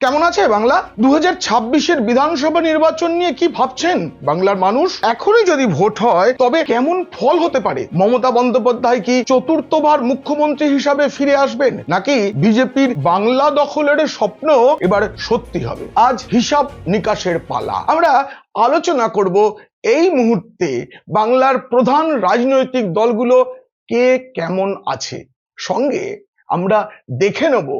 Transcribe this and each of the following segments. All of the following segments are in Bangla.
কেমন আছে বাংলা? দু হাজার বিধানসভা নির্বাচন নিয়ে কি ভাবছেন? বাংলার মানুষ এখনই যদি ভোট হয়, তবে কেমন ফল হতে পারে? মমতা বন্দ্যোপাধ্যায় কি চতুর্থবার মুখ্যমন্ত্রী হিসাবে ফিরে আসবেন? নাকি বিজেপির বাংলা দখলের স্বপ্ন এবার সত্যি হবে? আজ হিসাব নিকাশের পালা। আমরা আলোচনা করব এই মুহূর্তে বাংলার প্রধান রাজনৈতিক দলগুলো কে কেমন আছে? সঙ্গে আমরা দেখে নেব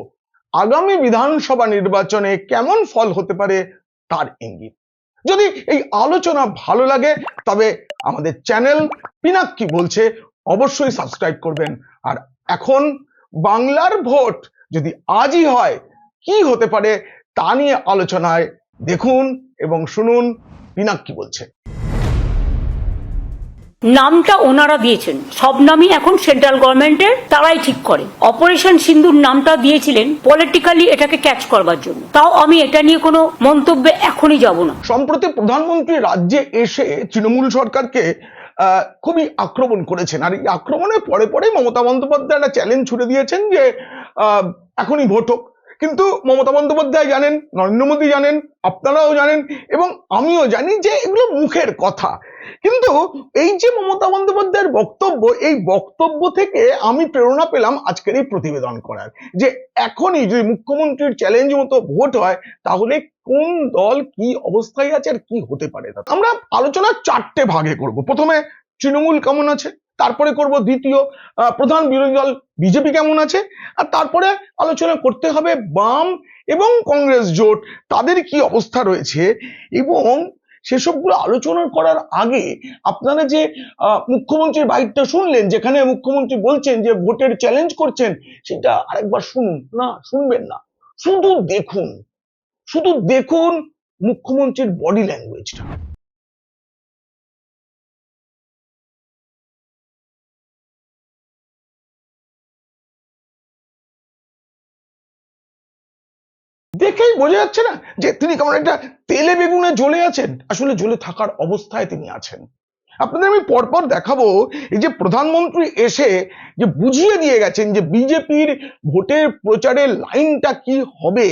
আগামী বিধানসভা নির্বাচনে কেমন ফল হতে পারে তার ইঙ্গিত। যদি এই আলোচনা ভালো লাগে, তবে আমাদের চ্যানেল পিনাক কি বলছে অবশ্যই সাবস্ক্রাইব করবেন। আর এখন বাংলার ভোট যদি আজই হয়, কি হতে পারে তা নিয়ে আলোচনায় দেখুন এবং শুনুন পিনাক কি বলছে। নামটা ওনারা দিয়েছেন। সব নামই এখন সেন্ট্রাল গভর্নমেন্টের তারাই ঠিক করে। অপারেশন সিন্ধুর নামটা দিয়েছিলেন পলিটিক্যালি এটাকে ক্যাচ করবার জন্য। তাও আমি এটা নিয়ে কোনো মন্তব্যে এখনই যাব না। সম্প্রতি প্রধানমন্ত্রী রাজ্যে এসে তৃণমূল সরকারকে খুবই আক্রমণ করেছেন। আর এই আক্রমণের পরে পরে মমতা বন্দ্যোপাধ্যায় একটা চ্যালেঞ্জ ছুড়ে দিয়েছেন যে এখনই ভোট হোক। কিন্তু মমতা বন্দ্যোপাধ্যায় জানেন, নরেন্দ্র মোদী জানেন, আপনারাও জানেন এবং আমিও জানি যে এগুলো মুখের কথা। কিন্তু এই যে মমতা বন্দ্যোপাধ্যায়ের বক্তব্য, এই বক্তব্য থেকে আমি প্রেরণা পেলাম আজকের এই প্রতিবেদন করার। যে এখনই যদি মুখ্যমন্ত্রীর চ্যালেঞ্জ মতো ভোট হয়, তাহলে কোন দল কি অবস্থায় আছে আর কি হতে পারে। আমরা আলোচনা চারটে ভাগে করব। প্রথমে তৃণমূল কেমন আছে? তারপরে করব দ্বিতীয় প্রধান বিরোধী দল বিজেপি কেমন আছে? আর তারপরে আলোচনা করতে হবে বাম এবং কংগ্রেস জোট, তাদের কি অবস্থা রয়েছে? এবং সেসবগুলো আলোচনা করার আগে আপনারা যে মুখ্যমন্ত্রীর বাইকটা শুনলেন, যেখানে মুখ্যমন্ত্রী বলছেন যে ভোটের চ্যালেঞ্জ করছেন, সেটা আরেকবার শুনুন। না, শুনবেন না। শুধু দেখুন। শুধু দেখুন মুখ্যমন্ত্রীর বডি ল্যাঙ্গুয়েজটা দেখেই বোঝা যাচ্ছে না যে তিনি কেমন একটা তেলে বেগুনে জ্বলে আছেন। আসলে জ্বলে থাকার অবস্থায় তিনি আছেন। আপনাদের আমি পরপর দেখাবো এই যে প্রধানমন্ত্রী এসে যে বুঝিয়ে দিয়ে গেছেন যে বিজেপির ভোটের প্রচারের লাইনটা কি হবে,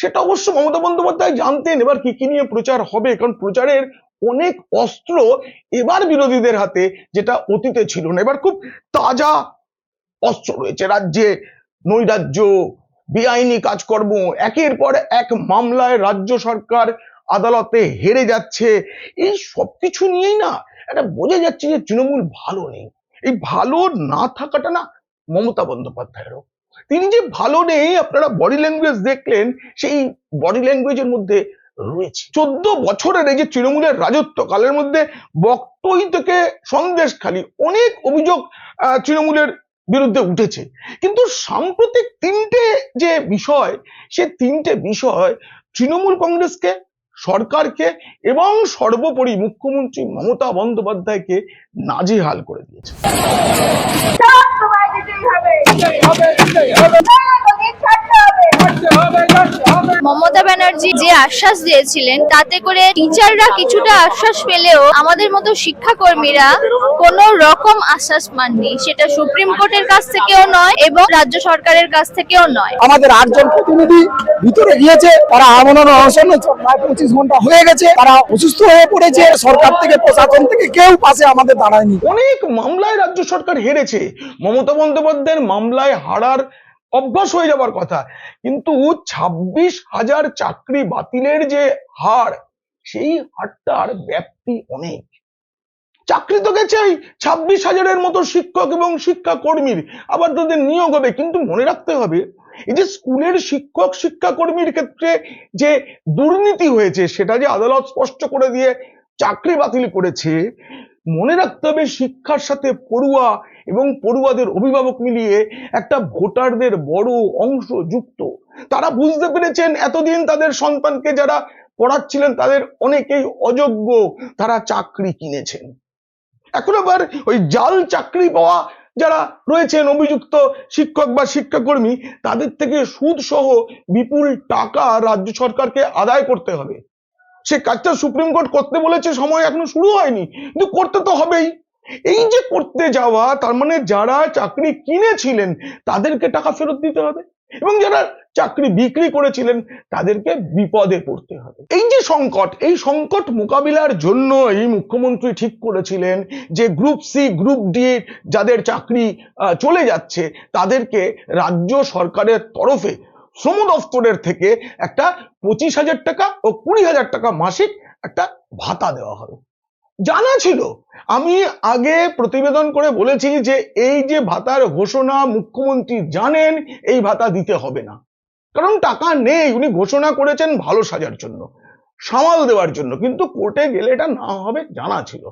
সেটা অবশ্য মমতা বন্দ্যোপাধ্যায় জানতেন এবার কি কি নিয়ে প্রচার হবে, কারণ প্রচারের অনেক অস্ত্র এবার বিরোধীদের হাতে যেটা অতীতে ছিল না। এবার খুব তাজা অস্ত্র রয়েছে। রাজ্যে নৈরাজ্য বেআইনি কাজকর্ম, একের পর এক মামলায় রাজ্য সরকার আদালতে হেরে যাচ্ছে। এই সবকিছু নিয়েই না এটা বোঝা যাচ্ছে যে তৃণমূল ভালো নেই। এই ভালো না থাকাটা না মমতা বন্দ্যোপাধ্যায়েরও। তিনি যে ভালো নেই, আপনারা বডি ল্যাঙ্গুয়েজ দেখলেন, সেই বডি ল্যাঙ্গুয়েজের মধ্যে রয়েছে। চোদ্দ বছরের এই যে তৃণমূলের রাজত্ব, কালের মধ্যে বক্তই থেকে সন্দেশ খালি। অনেক অভিযোগ তৃণমূলের বিরুদ্ধে উঠেছে। কিন্তু সাম্প্রতিক তিনটে যে বিষয় সে তিনটে বিষয় তৃণমূল কংগ্রেসকে সরকারকে এবং সর্বোপরি মুখ্যমন্ত্রী মমতা বন্দ্যোপাধ্যায়কে নাজিহাল করে দিয়েছে। হবে। মমতা ব্যানার্জি যে আশ্বাস দিয়েছিলেন তাতে করে টিচাররা কিছুটা আশ্বাস পেলেও আমাদের মতো শিক্ষাকর্মীরা কোনো রকম আশ্বাস পাননি। সেটা সুপ্রিম কোর্টের কাছ থেকেও নয় এবং রাজ্য সরকারের কাছ থেকেও নয়। আমাদের আটজন প্রতিনিধি ভিতরে গিয়েছে তারা আমরণ অনশন প্রায় পঁচিশ ঘণ্টা হয়ে গেছে তারা অসুস্থ হয়ে পড়েছে সরকার থেকে প্রশাসন থেকে কেউ পাশে আমাদের দাঁড়ায়নি। অনেক মামলায় রাজ্য সরকার হেরেছে। মমতা বন্দ্যোপাধ্যায়ের মামলায় হারার অভ্যাস হয়ে যাবার কথা। কিন্তু ছাব্বিশ হাজার চাকরি বাতিলের যে হার, সেই হারটার ব্যাপ্তি অনেক। চাকরি তো গেছেই, ছাব্বিশ হাজারের মতো শিক্ষক এবং শিক্ষা কর্মীর আবার তাদের নিয়োগ হবে, কিন্তু মনে রাখতে হবে, এই যে স্কুলের শিক্ষক শিক্ষা কর্মীর ক্ষেত্রে যে দুর্নীতি হয়েছে, সেটা যে আদালত স্পষ্ট করে দিয়ে চাকরি বাতিল করেছে মনে রাখতে হবে শিক্ষার সাথে পড়ুয়া এবং পড়ুয়াদের অভিভাবক মিলিয়ে একটা ভোটারদের বড় অংশ যুক্ত। তারা বুঝতে পেরেছেন এতদিন তাদের সন্তানকে যারা পড়াচ্ছিলেন তাদের অনেকেই অযোগ্য, তারা চাকরি কিনেছেন। এখন আবার ওই জাল চাকরি পাওয়া যারা রয়েছেন অভিযুক্ত শিক্ষক বা শিক্ষাকর্মী, তাদের থেকে সুদ সহ বিপুল টাকা রাজ্য সরকারকে আদায় করতে হবে। সে কাজটা সুপ্রিম কোর্ট করতে বলেছে, সময় এখনও শুরু হয়নি। কিন্তু করতে তো হবেই। এই যে করতে যাওয়া, তার মানে যারা চাকরি কিনেছিলেন, তাদেরকে টাকা ফেরত দিতে হবে। এবং যারা চাকরি বিক্রি করেছিলেন, তাদেরকে বিপদে পড়তে হবে। এই যে সংকট, এই সংকট মোকাবিলার জন্য এই মুখ্যমন্ত্রী ঠিক করেছিলেন যে গ্রুপ সি, গ্রুপ ডি যাদের চাকরি চলে যাচ্ছে, তাদেরকে রাজ্য সরকারের তরফে শ্রম দফতরের থেকে একটা পঁচিশ হাজার টাকা ও কুড়ি হাজার টাকা মাসিক একটা ভাতা দেওয়া হবে জানা ছিল। আমি আগে প্রতিবেদন করে বলেছি যে এই যে ভাতার ঘোষণা মুখ্যমন্ত্রী জানেন, এই ভাতা দিতে হবে না। কারণ টাকা নেই, উনি ঘোষণা করেছেন ভালো সাজার জন্য, সামাল দেওয়ার জন্য। কিন্তু কোর্টে গেলে এটা না হবে জানা ছিল।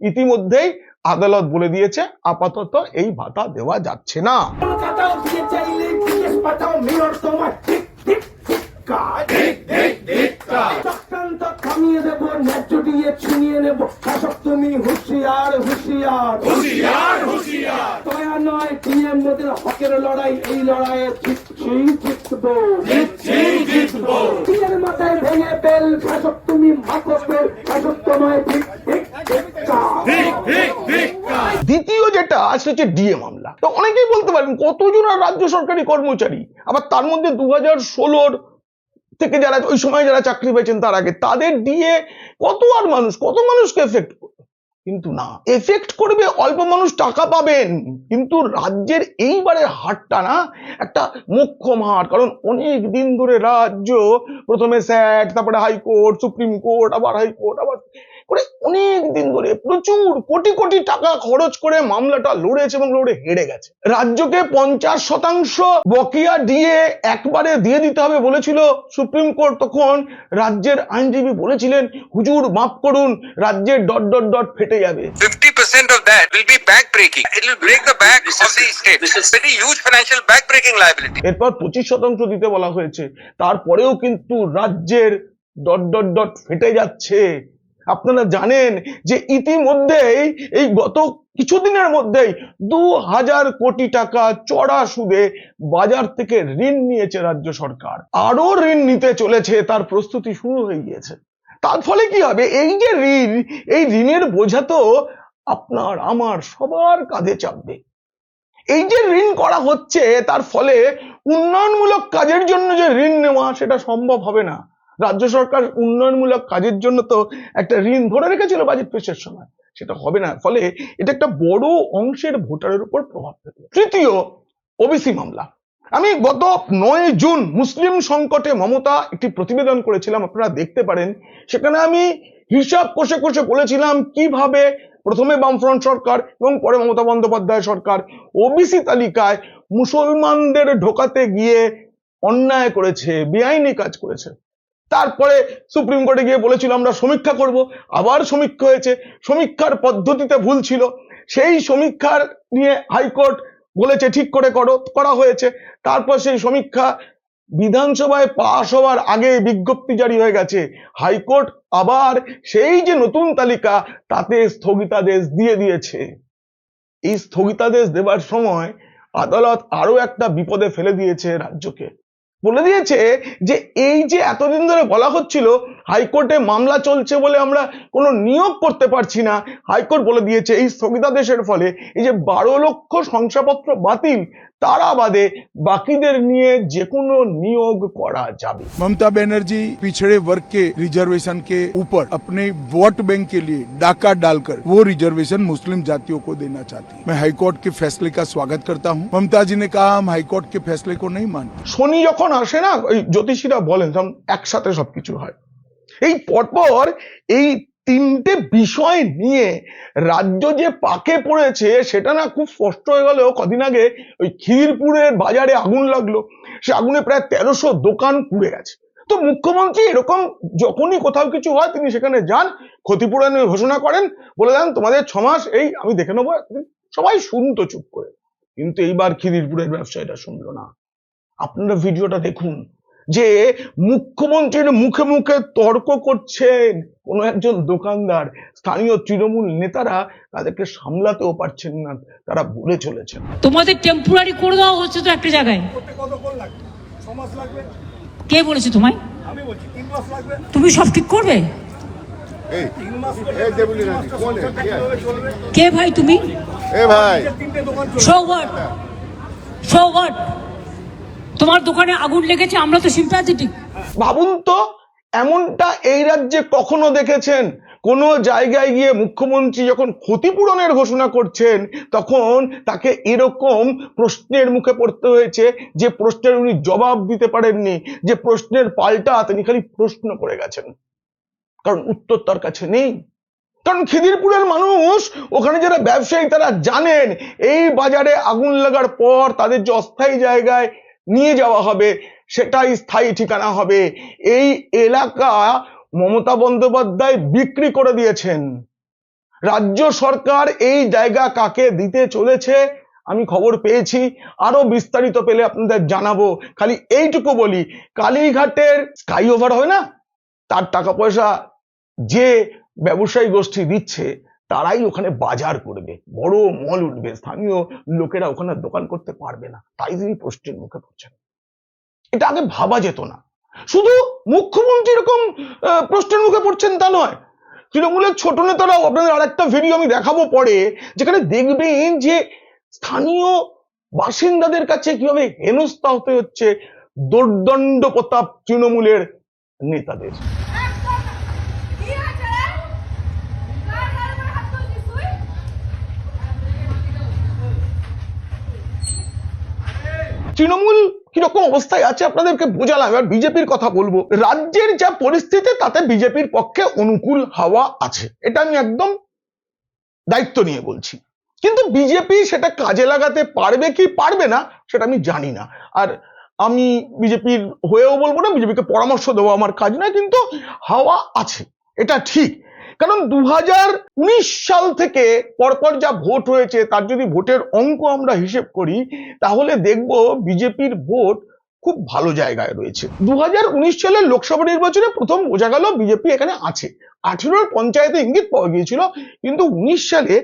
ইতিমধ্যেই আদালত বলে দিয়েছে, আপাতত এই ভাতা দেওয়া যাচ্ছে না। কলকাতাও দিয়ে চাইলে বিদেশ পাঠাও মেয়র তোমার ঠিক ঠিক থামিয়ে দেব ন্যায্য দিয়ে ছিনিয়ে নেব। শাসক তুমি হুঁশিয়ার হুঁশিয়ার। হুঁশিয়ার হুঁশিয়ার। দয়া নয় পিএম মোদের হকের লড়াই এই লড়াইয়ে জিতছি জিতবো জিতছি জিতবো মাথায় ভেঙে পেল শাসক তুমি শাসক তোমায় ঠিক ঠিক ঠিক দ্বিতীয় যেটা সেটা হচ্ছে ডিএ মামলা। তো অনেকেই বলতে পারেন কতজন আর রাজ্য সরকারি কর্মচারী? আবার তার মধ্যে দু হাজার ষোলোর থেকে যারা, ওই সময় যারা চাকরি পেয়েছেন তার আগে, তাদের দিয়ে কত আর মানুষ, কত মানুষকে এফেক্ট কিন্তু না এফেক্ট করবে অল্প মানুষ টাকা পাবেন, কিন্তু রাজ্যের এইবারের হারটা না, একটা মোক্ষম হার কারণ অনেক দিন ধরে রাজ্য প্রথমে স্যাট, তারপরে হাইকোর্ট, সুপ্রিম কোর্ট, আবার হাইকোর্ট, আবার করে অনেক দিন ধরে প্রচুর কোটি কোটি টাকা খরচ করে মামলাটা লড়েছে এবং লড়ে হেরে গেছে রাজ্যকে পঞ্চাশ শতাংশ বকেয়া দিয়ে একবারে দিয়ে দিতে হবে বলেছিল সুপ্রিম কোর্ট তখন রাজ্যের আইনজীবী বলেছিলেন হুজুর মাফ করুন রাজ্যের ডট ডট ডট ফেটে যাবে 50% of that will be back breaking. It will break the back of the state. This very huge financial back breaking liability. এরপর পঁচিশ শতাংশ দিতে বলা হয়েছে তারপরেও কিন্তু রাজ্যের ডট ডট ডট ফেটে যাচ্ছে আপনারা জানেন যে ইতিমধ্যেই এই গত কিছুদিনের মধ্যেই দু হাজার কোটি টাকা চড়া সুদে বাজার থেকে ঋণ নিয়েছে রাজ্য সরকার। আরও ঋণ নিতে চলেছে, তার প্রস্তুতি শুরু হয়ে গিয়েছে। তার ফলে কি হবে? এই যে ঋণ, এই ঋণের বোঝা তো আপনার, আমার সবার কাঁধে চাপবে। এই যে ঋণ করা হচ্ছে, তার ফলে উন্নয়নমূলক কাজের জন্য যে ঋণ নেওয়া, সেটা সম্ভব হবে না। রাজ্য সরকার উন্নয়নমূলক কাজের জন্য তো একটা ঋণ ধরে রেখেছিল বাজেট পেশের সময়। সেটা হবে না। ফলে এটা একটা বড় অংশের ভোটারের উপর প্রভাব ফেলবে। তৃতীয়, ওবিসি মামলা। আমি গত নয় জুন মুসলিম সংকটে মমতা একটি প্রতিবেদন করেছিলাম, আপনারা দেখতে পারেন। সেখানে আমি হিসাব কষে কষে বলেছিলাম কীভাবে প্রথমে বামফ্রন্ট সরকার এবং পরে মমতা বন্দ্যোপাধ্যায় সরকার ওবিসি তালিকায় মুসলমানদের ঢোকাতে গিয়ে অন্যায় করেছে, বেআইনি কাজ করেছে। তারপরে সুপ্রিম কোর্টে গিয়ে বলেছিল, আমরা সমীক্ষা করব। আবার সমীক্ষা হয়েছে। সমীক্ষার পদ্ধতিতে ভুল ছিল। সেই সমীক্ষার নিয়ে হাইকোর্ট বলেছে, ঠিক করে করো। করা হয়েছে। তারপর সেই সমীক্ষা বিধানসভায় পাশ হওয়ার আগে বিজ্ঞপ্তি জারি হয়ে গেছে। হাইকোর্ট আবার সেই যে নতুন তালিকা, তাতে স্থগিতাদেশ দিয়ে দিয়েছে। এই স্থগিতাদেশ দেবার সময় আদালত আরও একটা বিপদে ফেলে দিয়েছে রাজ্যকে। বলে দিয়েছে যে এই যে এতদিন ধরে বলা হচ্ছিল হাইকোর্টে মামলা চলছে বলে আমরা কোনো নিয়োগ করতে পারছি না হাইকোর্ট বলে দিয়েছে এই স্থগিতাদেশের ফলে এই যে বারো লক্ষ শংসাপত্র বাতিল তারা বাদে বাকিদের নিয়ে যে কোনো নিয়োগ করা যাবে ममता बनर्जी पिछड़े वर्ग के रिजर्वेशन के ऊपर अपने वोट बैंक के लिए डाका डालकर वो रिजर्वेशन मुस्लिम जातियों को देना चाहती है मैं हाईकोर्ट के फैसले का स्वागत करता हूँ ममता जी ने कहा हम हाईकोर्ट के फैसले को नहीं मानते শনি যখন আসে না ওই জ্যোতিষীরা বলেন তখন একসাথে সবকিছু হয় এই পরপর এই তিনটে বিষয় নিয়ে রাজ্য যে পাকে পড়েছে, সেটা না খুব স্পষ্ট হয়ে গেল। কদিন আগে ওই খিদিরপুরের বাজারে আগুন লাগল। সে আগুনে প্রায় তেরোশো দোকান পুড়ে গেছে। তো মুখ্যমন্ত্রী এরকম যখনই কোথাও কিছু হয়, তিনি সেখানে যান ক্ষতিপূরণের ঘোষণা করেন, বলে দেন, তোমাদের ছ মাস, এই আমি দেখে নেব। সবাই শুনতো চুপ করে। কিন্তু এইবার খিদিরপুরের ব্যবসায়ীরা শুনলো না। আপনারা ভিডিওটা দেখুন। যে মুখ্যমন্ত্রীর মুখে মুখে তর্ক করছেন কোন একজন দোকানদার স্থানীয় তৃণমূল নেতারা তাদেরকে সামলাতেও পারছেন না তারা বলে চলেছেন। তোমাদের টেম্পোরারি করে দেওয়া হচ্ছে তো একটা জায়গায়। কে বলেছে তোমায়? তুমি সব ঠিক করবে? কে ভাই তুমি? এ ভাই। শো হোয়াট শো হোয়াট তোমার দোকানে আগুন লেগেছে, আমরা তো সিম্প্যাথেটিক ভাবুন তো, এমনটা এই রাজ্যে কখনো দেখেছেন? কোন জায়গায় গিয়ে মুখ্যমন্ত্রী যখন ক্ষতিপূরণের ঘোষণা করছেন, তখন তাকে এরকম প্রশ্নের মুখে পড়তে হয়েছে যে প্রশ্নের উনি জবাব দিতে পারেননি, যে প্রশ্নের পাল্টা তিনি খালি প্রশ্ন করে গেছেন। কারণ উত্তর তার কাছে নেই। কারণ খিদিরপুরের মানুষ, ওখানে যারা ব্যবসায়ী, তারা জানেন, এই বাজারে আগুন লাগার পর তাদের যে অস্থায়ী জায়গায় নিয়ে যাওয়া হবে, সেটাই স্থায়ী ঠিকানা হবে। এই এলাকা মমতা বন্দ্যোপাধ্যায় বিক্রি করে দিয়েছেন। রাজ্য সরকার এই জায়গা কাকে দিতে চলেছে আমি খবর পেয়েছি, আরও বিস্তারিত পেলে আপনাদের জানাব। খালি এইটুকু বলি, কালীঘাটের স্কাই ওভার হয় না? তার টাকা পয়সা যে ব্যবসায়ী গোষ্ঠী দিচ্ছে তারাই ওখানে বাজার করবে। বড় মল উঠবে, স্থানীয় লোকেরা ওখানে দোকান করতে পারবে না। তাই তিনি প্রশ্নের মুখে পড়ছেন। এটা আগে ভাবা যেত না। শুধু মুখ্যমন্ত্রী এরকম প্রশ্নের মুখে পড়ছেন তা নয়। তৃণমূলের ছোট নেতারাও, আপনাদের আরেকটা ভিডিও আমি দেখাবো পরে, যেখানে দেখবেন যে স্থানীয় বাসিন্দাদের কাছে কীভাবে হেনস্থা হতে হচ্ছে দোর্দণ্ড প্রতাপ তৃণমূলের নেতাদের কি হয়েছে রে? কার গায়ে করে হাত তুলছিস তুই? তৃণমূল কীরকম অবস্থায় আছে আপনাদেরকে বোঝালাম। এবার বিজেপির কথা বলব। রাজ্যের যা পরিস্থিতি, তাতে বিজেপির পক্ষে অনুকূল হাওয়া আছে। এটা আমি একদম দায়িত্ব নিয়ে বলছি। কিন্তু বিজেপি সেটা কাজে লাগাতে পারবে কি পারবে না, সেটা আমি জানি না। আর আমি বিজেপির হয়েও বলব না, বিজেপিকে পরামর্শ দেবো আমার কাজ নয়, কিন্তু হাওয়া আছে। এটা ঠিক। কারণ দু সাল থেকে পরপর যা ভোট হয়েছে, তার যদি ভোটের অঙ্ক আমরা হিসেব করি, তাহলে দেখব বিজেপির ভোট খুব ভালো জায়গায় রয়েছে। দু সালের লোকসভা নির্বাচনে প্রথম বোঝা গেল বিজেপি এখানে আছে। আঠেরোর পঞ্চায়েতে ইঙ্গিত পাওয়া গিয়েছিল, কিন্তু উনিশ সালে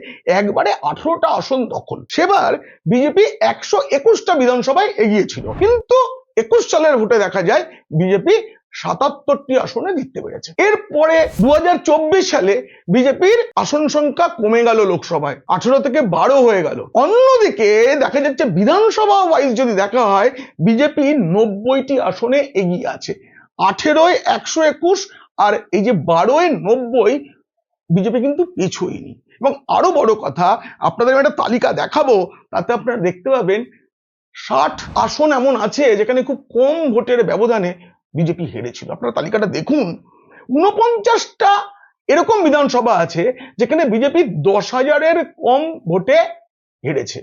একবারে আঠেরোটা আসন দখল। সেবার বিজেপি একশো একুশটা বিধানসভায় এগিয়েছিল। কিন্তু একুশ সালের ভোটে দেখা যায়, বিজেপি সাতাত্তরটি আসনে জিততে পেরেছে। এরপরে দু হাজার চব্বিশ সালে বিজেপির আসন সংখ্যা কমে গেল লোকসভায়। আঠেরো থেকে বারো হয়ে গেল। অন্যদিকে দেখা যাচ্ছে বিধানসভা ওয়াইজ যদি দেখা হয়, বিজেপি নব্বইটি আসনে এগিয়ে আছে। আঠেরোয় একশো একুশ আর এই যে বারোয় নব্বই বিজেপি কিন্তু পিছুইনি। এবং আরও বড় কথা, আপনাদের একটা তালিকা দেখাবো, তাতে আপনারা দেখতে পাবেন ষাট আসন এমন আছে যেখানে খুব কম ভোটের ব্যবধানে বিজেপি হেরেছিল। আপনারা তালিকাটা দেখুন। উনপঞ্চাশটা এরকম বিধানসভা আছে, যেখানে বিজেপি দশ হাজারের কম ভোটে হেরেছে।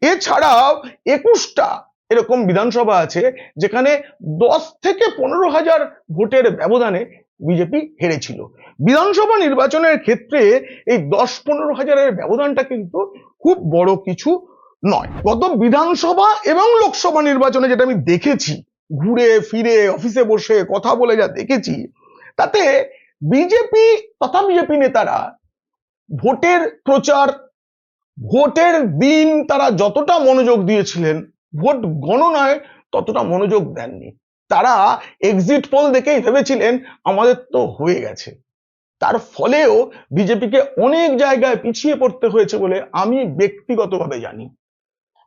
এছাড়াও একুশটা এরকম বিধানসভা আছে, যেখানে দশ থেকে পনেরো হাজার ভোটের ব্যবধানে বিজেপি হেরেছিল। বিধানসভা নির্বাচনের ক্ষেত্রে এই দশ পনেরো হাজারের ব্যবধানটা কিন্তু খুব বড় কিছু নয়। গত বিধানসভা এবং লোকসভা নির্বাচনে যেটা আমি দেখেছি ঘুরে ফিরে অফিসে বসে কথা বলে যা দেখেছি, তাতে বিজেপি তথা বিজেপি নেতারা ভোটের প্রচার, ভোটের দিন তারা যতটা মনোযোগ দিয়েছিলেন, ভোট গণনায় ততটা মনোযোগ দেননি। তারা এক্সিট পোল দেখেই ভেবেছিলেন আমাদের তো হয়ে গেছে। তার ফলেও বিজেপিকে অনেক জায়গায় পিছিয়ে পড়তে হয়েছে বলে আমি ব্যক্তিগতভাবে জানি।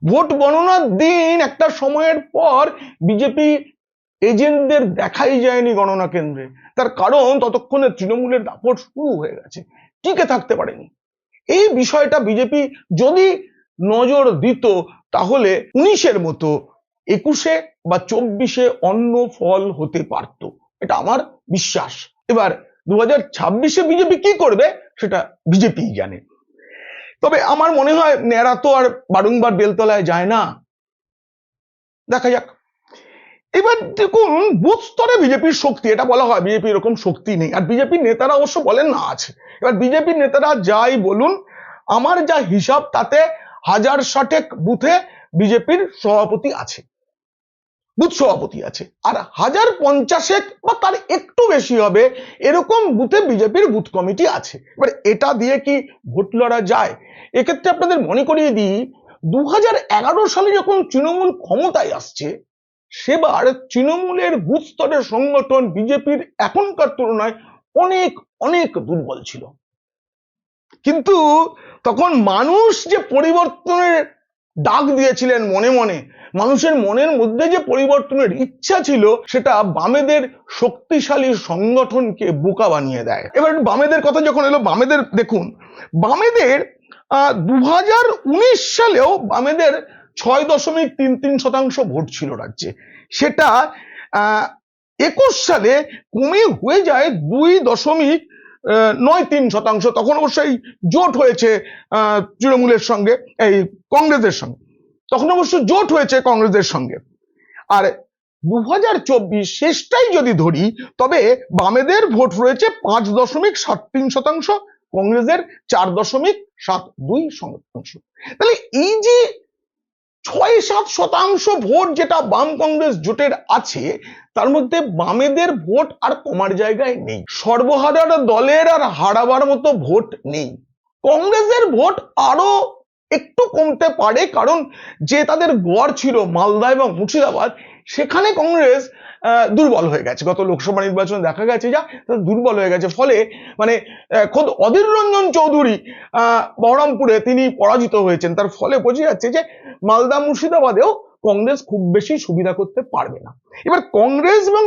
ভোট গণনার দিন একটা সময়ের পর বিজেপি এজেন্টদের দেখাই যায়নি গণনা কেন্দ্রে। তার কারণ ততক্ষণে তৃণমূলের দাপট শুরু হয়ে গেছে। টিকে থাকতে পারেনি। এই বিষয়টা বিজেপি যদি নজর দিত, তাহলে উনিশের মতো একুশে বা চব্বিশে অন্য ফল হতে পারত। এটা আমার বিশ্বাস। এবার দু হাজার ছাব্বিশে বিজেপি কি করবে, সেটা বিজেপি জানে। তবে আমার মনে হয় ন্যাড়া তো আর বারংবার বেলতলায় যায় না। দেখা যাক। এবার দেখুন, বুথ স্তরে বিজেপির শক্তি, এটা বলা হয় বিজেপি এরকম শক্তি নেই। আর বিজেপির নেতারা অবশ্য বলেন না আছে। এবার বিজেপির নেতারা যাই বলুন, আমার যা হিসাব, তাতে হাজার ষাটেক বুথে বিজেপির সভাপতি আছে। বুথ সভাপতি আছে। আর হাজার পঞ্চাশেক বা তার একটু বেশি হবে, এরকম বুথে বিজেপির বুথ কমিটি আছে। এবার এটা দিয়ে কি ভোট লড়া যায়? এক্ষেত্রে আপনাদের মনে করিয়ে দিই দু হাজার এগারো সালে যখন তৃণমূল ক্ষমতায় আসছে, সেবার তৃণমূলের বুথ স্তরের সংগঠন বিজেপির এখনকার তুলনায় অনেক অনেক দুর্বল ছিল। কিন্তু তখন মানুষ যে পরিবর্তনের ডাক দিয়েছিলেন মনে মনে, মানুষের মনের মধ্যে যে পরিবর্তনের ইচ্ছা ছিল, সেটা বামেদের শক্তিশালী সংগঠনকে বোকা বানিয়ে দেয়। এবার বামেদের কথা যখন এলো, বামেদের দেখুন, বামেদের দু হাজার উনিশ সালেও বামেদের ছয় দশমিক তিন তিন শতাংশ ভোট ছিল রাজ্যে। সেটা একুশ সালে কমে হয়ে যায় দুই দশমিক নয় তিন শতাংশ। তখন অবশ্যই জোট হয়েছে তৃণমূলের সঙ্গে, এই কংগ্রেসের সঙ্গে। তখন অবশ্য জোট হয়েছে কংগ্রেসের সঙ্গে। আর দু হাজার চব্বিশ শেষটাই যদি ধরি, তবে বামেদের ভোট রয়েছে পাঁচ দশমিক সাত তিন শতাংশ কংগ্রেসের চার দশমিক সাত দুই শতাংশ তাহলে এই যে ছয় সাত শতাংশ ভোট যেটা বাম কংগ্রেস জোটের আছে, তার মধ্যে বামেদের ভোট আর কমার জায়গায় নেই। সর্বহারার দলের আর হারাবার মতো ভোট নেই। কংগ্রেসের ভোট আরও একটু কমতে পারে, কারণ যে তাদের গড় ছিল মালদা এবং মুর্শিদাবাদ সেখানে কংগ্রেস দুর্বল হয়ে গেছে। গত লোকসভা নির্বাচনে দেখা গেছে যা দুর্বল হয়ে গেছে। ফলে মানে খোদ অধীর রঞ্জন চৌধুরী বহরমপুরে তিনি পরাজিত হয়েছেন। তার ফলে বোঝা যাচ্ছে যে, মালদা মুর্শিদাবাদেও কংগ্রেস খুব বেশি সুবিধা করতে পারবে না। এবার কংগ্রেস এবং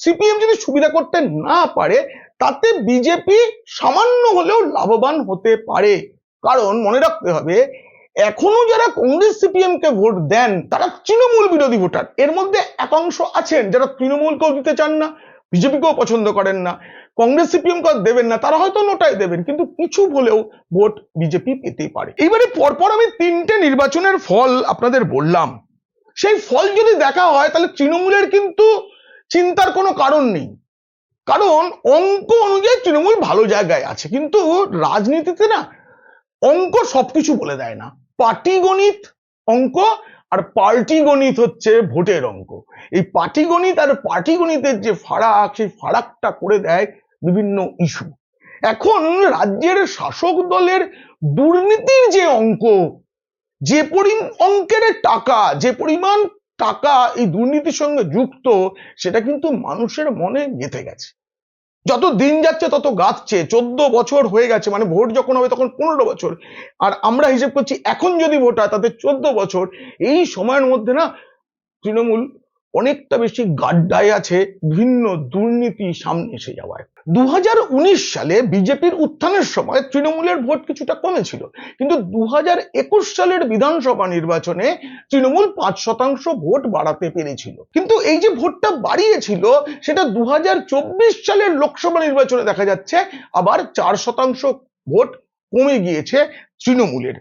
সিপিএম যদি সুবিধা করতে না পারে, তাতে বিজেপি সামান্য হলেও লাভবান হতে পারে। কারণ, মনে রাখতে হবে এখনও যারা কংগ্রেস সিপিএম কে ভোট দেন, তারা তৃণমূল বিরোধী ভোটার। এর মধ্যে একাংশ আছেন যারা তৃণমূলকেও দিতে চান না, বিজেপিকেও পছন্দ করেন না, কংগ্রেস সিপিএম কে দেবেন না, তারা হয়তো নোটায় দেবেন, কিন্তু কিছু হলেও ভোট বিজেপি পেতেই পারে। এইবারে পরপর আমি তিনটে নির্বাচনের ফল আপনাদের বললাম। সেই ফল যদি দেখা হয়, তাহলে তৃণমূলের কিন্তু চিন্তার কোনো কারণ নেই। কারণ অঙ্ক অনুযায়ী তৃণমূল ভালো জায়গায় আছে, কিন্তু রাজনীতিতে না অঙ্ক সবকিছু বলে দেয় না। পাটিগণিত অঙ্ক আর পার্টি গণিত হচ্ছে ভোটের অঙ্ক। এই পাটিগণিত আর পাটিগণিতের যে ফারাক, সেই ফারাকটা করে দেয় বিভিন্ন ইস্যু এখন রাজ্যের শাসক দলের দুর্নীতির যে অঙ্ক, যে পরি অঙ্কের টাকা, যে পরিমাণ টাকা এই দুর্নীতির সঙ্গে যুক্ত, সেটা কিন্তু মানুষের মনে গেঁথে গেছে। যত দিন যাচ্ছে তত গাছছে, চোদ্দ বছর হয়ে গেছে মানে ভোট যখন হবে তখন পনেরো বছর। আর আমরা হিসেব করছি এখন যদি ভোট হয় তাতে চোদ্দ বছর। এই সময়ের মধ্যে না তৃণমূল অনেকটা বেশি গাড্ডায় আছে বিভিন্ন দুর্নীতি সামনে এসে যাওয়ায়। দু হাজার উনিশ সালে বিজেপির উত্থানের সময় তৃণমূলের ভোট কিছুটা কমেছিল। কিন্তু দু সালের বিধানসভা নির্বাচনে তৃণমূল পাঁচ শতাংশ ভোট বাড়াতে পেরেছিল। কিন্তু এই যে ভোটটা বাড়িয়েছিল, সেটা দু হাজার চব্বিশ সালের লোকসভা নির্বাচনে দেখা যাচ্ছে, আবার চার শতাংশ ভোট কমে গিয়েছে তৃণমূলের।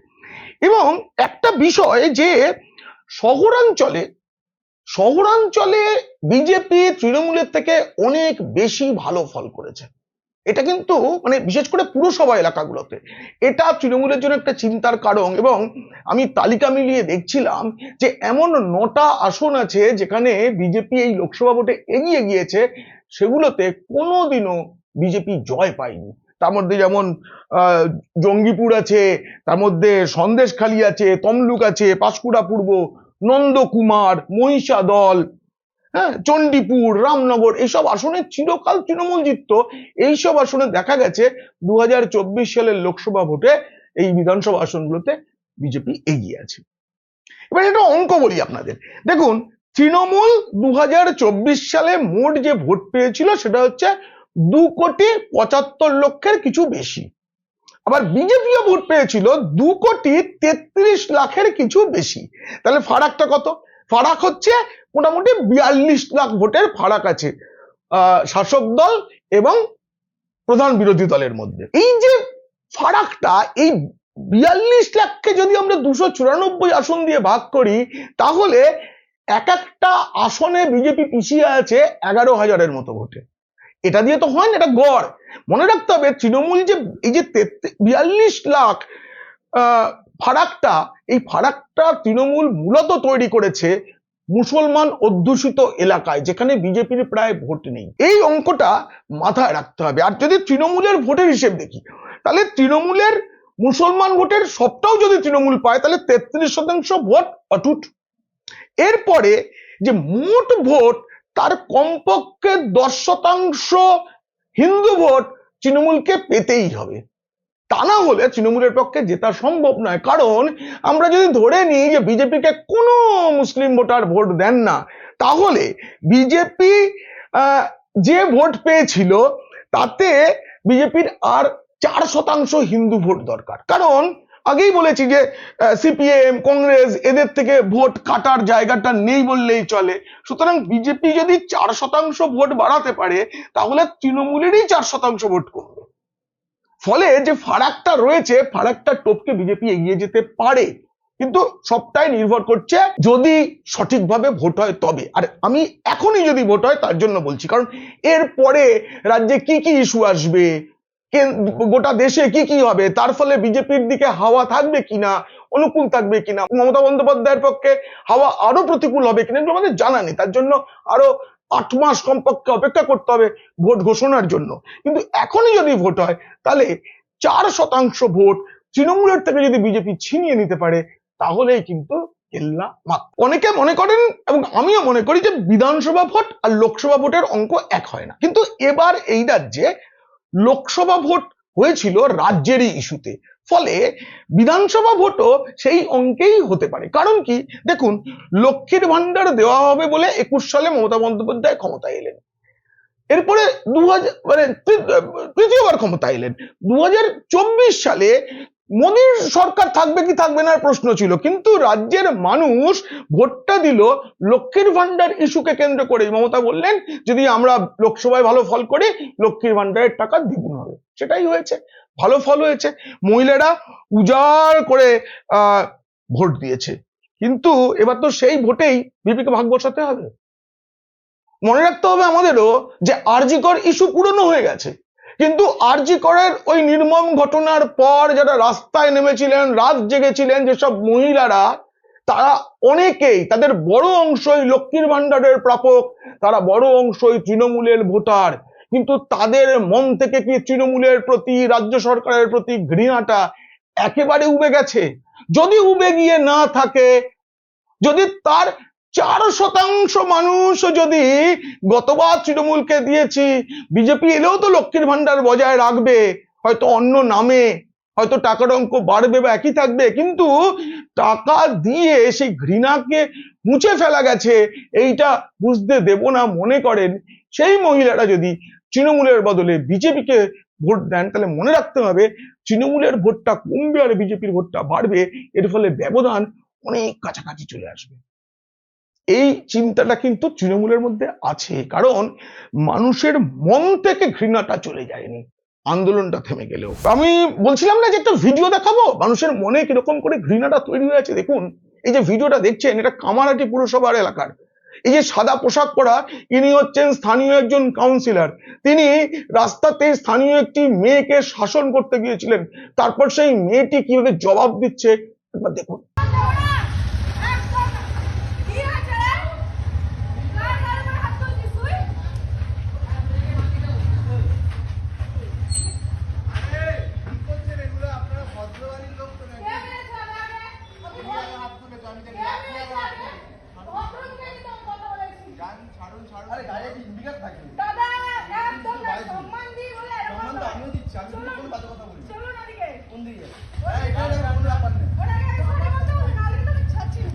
এবং একটা বিষয় যে, শহরাঞ্চলে শহরাঞ্চলে বিজেপি তৃণমূলের থেকে অনেক বেশি ভালো ফল করেছে। এটা কিন্তু মানে বিশেষ করে পুরসভা এলাকাগুলোতে। এটা তৃণমূলের জন্য একটা চিন্তার কারণ এবং আমি তালিকা মিলিয়ে দেখছিলাম যে এমন নটা আসন আছে যেখানে বিজেপি এই লোকসভা ভোটে এগিয়ে গিয়েছে, সেগুলোতে কোনোদিনও বিজেপি জয় পায়নি। তার মধ্যে যেমন জঙ্গিপুর আছে, তার মধ্যে সন্দেশখালী আছে, তমলুক আছে, পাঁশকুড়া পূর্ব নন্দকুমার, মহিষাদল হ্যাঁ চণ্ডীপুর, রামনগর এইসব আসনে চিরকাল তৃণমূল জিতত। এইসব আসনে দেখা গেছে দু হাজার চব্বিশ সালের লোকসভা ভোটে এই বিধানসভা আসনগুলোতে বিজেপি এগিয়ে আছে। এবার একটা অঙ্ক বলি আপনাদের। দেখুন, তৃণমূল দু হাজার চব্বিশ সালে মোট যে ভোট পেয়েছিল সেটা হচ্ছে দু কোটি পঁচাত্তর লক্ষের কিছু বেশি। আবার বিজেপিও ভোট পেয়েছিল দু কোটি তেত্রিশ লাখের কিছু বেশি। তাহলে ফারাকটা কত? ফারাক হচ্ছে মোটামুটি বিয়াল্লিশ লাখ ভোটের ফারাক আছে শাসক দল এবং প্রধান বিরোধী দলের মধ্যে। এই যে ফারাকটা, এই বিয়াল্লিশ লাখকে যদি আমরা দুশো চুরানব্বই আসন দিয়ে ভাগ করি, তাহলে এক একটা আসনে বিজেপি পিছিয়ে আছে এগারো হাজারের মতো ভোটে। এটা দিয়ে তো হয় না, এটা গড়। মনে রাখতে হবে, তৃণমূল যে, এই যে বিয়াল্লিশ লাখ ফারাকটা এই ফারাকটা তৃণমূল মূলত তৈরি করেছে মুসলমান অধ্যুষিত এলাকায়, যেখানে বিজেপির প্রায় ভোট নেই। এই অঙ্কটা মাথায় রাখতে হবে। আর যদি তৃণমূলের ভোটের হিসেব দেখি, তাহলে তৃণমূলের মুসলমান ভোটের সবটাও যদি তৃণমূল পায়, তাহলে তেত্রিশ শতাংশ ভোট অটুট। এরপরে যে মোট ভোট তার কমপক্ষে দশ শতাংশ হিন্দু ভোট তৃণমূলকে পেতেই হবে। তা না হলে তৃণমূলের পক্ষে জেতা সম্ভব নয়। কারণ আমরা যদি ধরে নিই যে বিজেপিকে কোনো মুসলিম ভোটার ভোট দেন না, তাহলে বিজেপি যে ভোট পেয়েছিল, তাতে বিজেপির আর চার শতাংশ হিন্দু ভোট দরকার। কারণ আগেই বলেছি যে সিপিএম কংগ্রেস, এদের থেকে ভোট কাটার জায়গাটা নেই বললেই চলে। সুতরাং বিজেপি যদি চার শতাংশ ভোট বাড়াতে পারে, তাহলে তৃণমূলেরই চার শতাংশ ভোট কমবে ফলে যে ফারাকটা রয়েছে, ফারাকটা টপকে বিজেপি এগিয়ে যেতে পারে। কিন্তু সবটাই নির্ভর করছে যদি সঠিকভাবে ভোট হয় তবে। আর আমি এখনই যদি ভোট হয়, তার জন্য বলছি। কারণ এরপরে রাজ্যে কি কি ইস্যু আসবে? গোটা দেশে কি কি হবে? তার ফলে বিজেপির দিকে হাওয়া থাকবে কিনা? অনুকূল থাকবে কিনা? মমতা বন্দ্যোপাধ্যায়ের পক্ষে হাওয়া আরও প্রতিকূল হবে কিনা এগুলো আমাদের জানা নেই। তার জন্য আরও আট মাস কমপক্ষে অপেক্ষা করতে হবে ভোট ঘোষণার জন্য। কিন্তু এখনই যদি ভোট হয়, তাহলে চার শতাংশ ভোট তৃণমূলের থেকে যদি বিজেপি ছিনিয়ে নিতে পারে, তাহলেই কিন্তু কেল্লা মাত। অনেকে মনে করেন এবং আমিও মনে করি যে বিধানসভা ভোট আর লোকসভা ভোটের অঙ্ক এক হয় না। কিন্তু এবার এই রাজ্যে লোকসভা ভোট হয়েছিল রাজ্যেরই ইস্যুতে। ফলে বিধানসভা ভোটও সেই অঙ্কেই হতে পারে। কারণ কি? দেখুন, লক্ষ্মীর ভান্ডার দেওয়া হবে বলে একুশ সালে মমতা বন্দ্যোপাধ্যায় ক্ষমতায় এলেন। এরপরে দু হাজার মানে তৃতীয়বার ক্ষমতায় এলেন। দু হাজার চব্বিশ সালে মোদীর সরকার থাকবে কি থাকবে না প্রশ্ন ছিল। কিন্তু রাজ্যের মানুষ ভোটটা দিল লক্ষ্মীর ভান্ডার ইস্যুকে কেন্দ্র করে। মমতা বললেন, যদি আমরা লোকসভায় ভালো ফল করি, লক্ষ্মীর ভান্ডারের টাকা দ্বিগুণ হবে। সেটাই হয়েছে। ভালো ফল হয়েছে। মহিলারা উজাড় করে ভোট দিয়েছে। কিন্তু এবার তো সেই ভোটেই বিপিকে ভাগ বসাতে হবে। মনে রাখতে হবে আমাদেরও যে আরজিকর ইস্যু পুরনো হয়ে গেছে। কিন্তু আরজি করের ওই নির্মম ঘটনার পর যারা রাস্তায় নেমেছিলেন, রাত জেগেছিলেন যেসব মহিলারা, তারা অনেকেই, তাদের বড় অংশই লক্ষ্মীর ভান্ডারের প্রাপক, তারা বড় অংশই তৃণমূলের ভোটার। কিন্তু তাদের মন থেকে কি তৃণমূলের প্রতি, রাজ্য সরকারের প্রতি ঘৃণাটা একেবারে উবে গেছে? যদি উবে গিয়ে না থাকে, যদি তার চার শতাংশ মানুষ যদি গতবার তৃণমূলকে দিয়েছি, বিজেপি এলেও তো লক্ষ্মীর ভান্ডার বজায় রাখবে, হয়তো অন্য নামে, হয়তো টাকার অঙ্ক বাড়বে বা একই থাকবে, কিন্তু টাকা দিয়ে সেই ঘৃণাকে মুছে ফেলা গেছে, এইটা বুঝতে দেব না মনে করেন সেই মহিলারা যদি তৃণমূলের বদলে বিজেপিকে ভোট দেন, তাহলে মনে রাখতে হবে তৃণমূলের ভোটটা কমবে আর বিজেপির ভোটটা বাড়বে, এর ফলে ব্যবধান অনেক কাছাকাছি চলে আসবে। এই চিন্তাটা কিন্তু তৃণমূলের মধ্যে আছে, কারণ মানুষের মন থেকে ঘৃণাটা চলে যায়নি, আন্দোলনটা থেমে গেলেও। আমি বলছিলাম না যে একটা ভিডিও দেখাবো? মানুষের মনে কীরকম করে ঘৃণাটা তৈরি হয়ে আছে? দেখুন, এই যে ভিডিওটা দেখছেন, এটা কামারহাটি পুরসভার এলাকার। এই যে সাদা পোশাক পরা, ইনি হচ্ছেন স্থানীয় একজন কাউন্সিলর তিনি রাস্তাতে স্থানীয় একটি মেয়েকে শাসন করতে গিয়েছিলেন। তারপর সেই মেয়েটি কীভাবে জবাব দিচ্ছে? একবার দেখুন একদম কি আছে রে কার গায়ে উপরে হাত তুলছিস তুই কে মেরেছে আমাকে? আমি বল- কে মেরেছে আমাকে? অপরাধকে আমি তোর কথা বলেছি। দাদা, একদম না, সম্মান দিই বলে এরকম নয়। চলুন, চলুন এদিকে। ওটাকে আমি সরে বলতে হবে, নাহলে কিন্তু আমি ছাড়ছি না।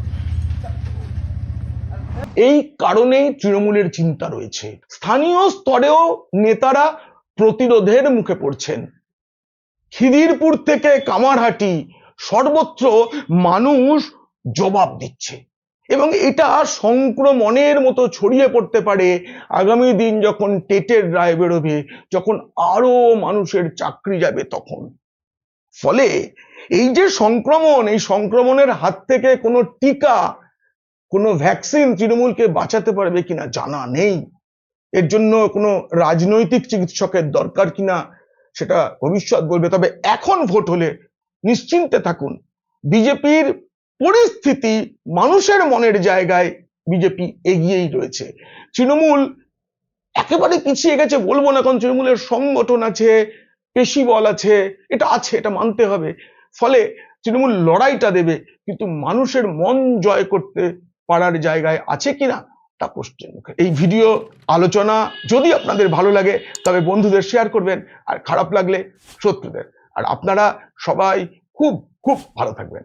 এই কারণেই তৃণমূলের চিন্তা রয়েছে। স্থানীয় স্তরেও নেতারা প্রতিরোধের মুখে পড়ছেন। খিদিরপুর থেকে কামারহাটি সর্বত্র মানুষ জবাব দিচ্ছে এবং এটা সংক্রমণের মতো ছড়িয়ে পড়তে পারে আগামী দিন যখন টেটের রায় বেরোবে, যখন আরও মানুষের চাকরি যাবে তখন। ফলে এই যে সংক্রমণ, এই সংক্রমণের হাত থেকে কোনো টিকা কোনো ভ্যাকসিন তৃণমূলকে বাঁচাতে পারবে কিনা জানা নেই। এর জন্য কোনো রাজনৈতিক চিকিৎসকের দরকার কিনা সেটা ভবিষ্যৎ বলবে। তবে এখন ভোট হলে নিশ্চিন্তে থাকুন। বিজেপির পরিস্থিতি মানুষের মনের জায়গায় বিজেপি এগিয়েই রয়েছে। তৃণমূল একেবারে পিছিয়ে গেছে বলব না, কারণ তৃণমূলের সংগঠন আছে, পেশি বল আছে, এটা আছে, এটা মানতে হবে। ফলে তৃণমূল লড়াইটা দেবে, কিন্তু মানুষের মন জয় করতে পারার জায়গায় আছে কিনা তা প্রশ্নের মুখে এই ভিডিও আলোচনা যদি আপনাদের ভালো লাগে, তবে বন্ধুদের শেয়ার করবেন, আর খারাপ লাগলে শত্রুদের। আর আপনারা সবাই খুব খুব ভালো থাকবেন।